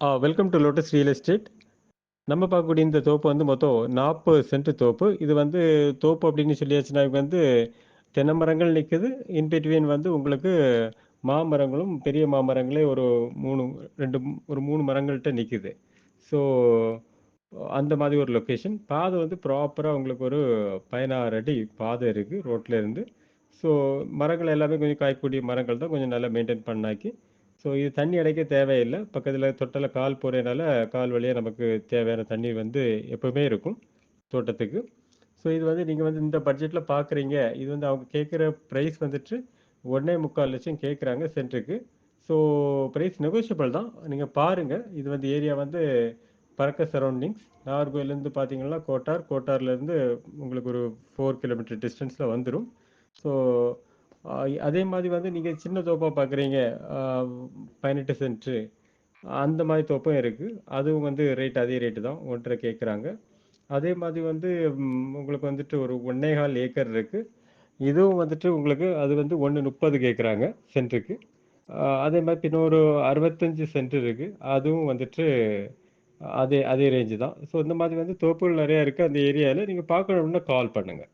Ah welcome to Lotus real estate நம்ம பார்க்கக்கூடிய இந்த தோப்பு வந்து மொத்தம் நாற்பது சென்ட் தோப்பு. இது வந்து தோப்பு அப்படின்னு சொல்லியாச்சுன்னா வந்து தென்னை மரங்கள் நிற்குது இன்பிட்வீன் வந்து உங்களுக்கு மாமரங்களும் பெரிய மாமரங்களே ஒரு மூணு ரெண்டு ஒரு மூணு மரங்கள்கிட்ட நிற்குது ஸோ அந்த மாதிரி ஒரு லொக்கேஷன் பாதை வந்து ப்ராப்பராக உங்களுக்கு ஒரு பதினாறு அடி பாதை இருக்குது ரோட்டில் இருந்து. ஸோ மரங்கள் எல்லாமே கொஞ்சம் காய்க்கூடிய மரங்கள் தான் கொஞ்சம் நல்லா மெயின்டைன் பண்ணாக்கி ஸோ இது தண்ணி அடைக்க தேவையில்லை. பக்கத்தில் தொட்டில் கால் போகிறதுனால கால் வழியாக நமக்கு தேவையான தண்ணி வந்து எப்போவுமே இருக்கும் தோட்டத்துக்கு. ஸோ இது வந்து நீங்கள் வந்து இந்த பட்ஜெட்டில் பார்க்குறீங்க இது வந்து அவங்க கேட்குற ப்ரைஸ் வந்துட்டு ஒன்றே முக்கால் லட்சம் கேட்குறாங்க சென்ட்ருக்கு ஸோ ப்ரைஸ் நெகோஷியபிள் தான். நீங்கள் பாருங்கள் இது வந்து ஏரியா வந்து பறக்க சரௌண்டிங்ஸ் நாகர்கோயிலேருந்து பார்த்தீங்கன்னா கோட்டார். கோட்டார்லேருந்து உங்களுக்கு ஒரு ஃபோர் கிலோமீட்டர் டிஸ்டன்ஸில் வந்துடும் ஸோ அதே மாதிரி வந்து நீங்கள் சின்ன தோப்பாக பார்க்குறீங்க பதினெட்டு சென்ட்டு. அந்த மாதிரி தோப்பும் இருக்குது அதுவும் வந்து ரேட் அதே ரேட்டு தான். ஒன்றரை கேட்குறாங்க அதே மாதிரி வந்து உங்களுக்கு வந்துட்டு ஒரு ஒன்னே கால் ஏக்கர் இருக்குது இதுவும் வந்துட்டு உங்களுக்கு அது வந்து ஒன்று முப்பது கேட்குறாங்க சென்ட்டுக்கு. அதே மாதிரி இன்னொரு அறுபத்தஞ்சு சென்ட் இருக்குது அதுவும் வந்துட்டு அதே அதே ரேஞ்சு தான். ஸோ இந்த மாதிரி வந்து தோப்புகள் நிறையா இருக்குது அந்த ஏரியாவில் நீங்கள் பார்க்கணும்னா கால் பண்ணுங்கள்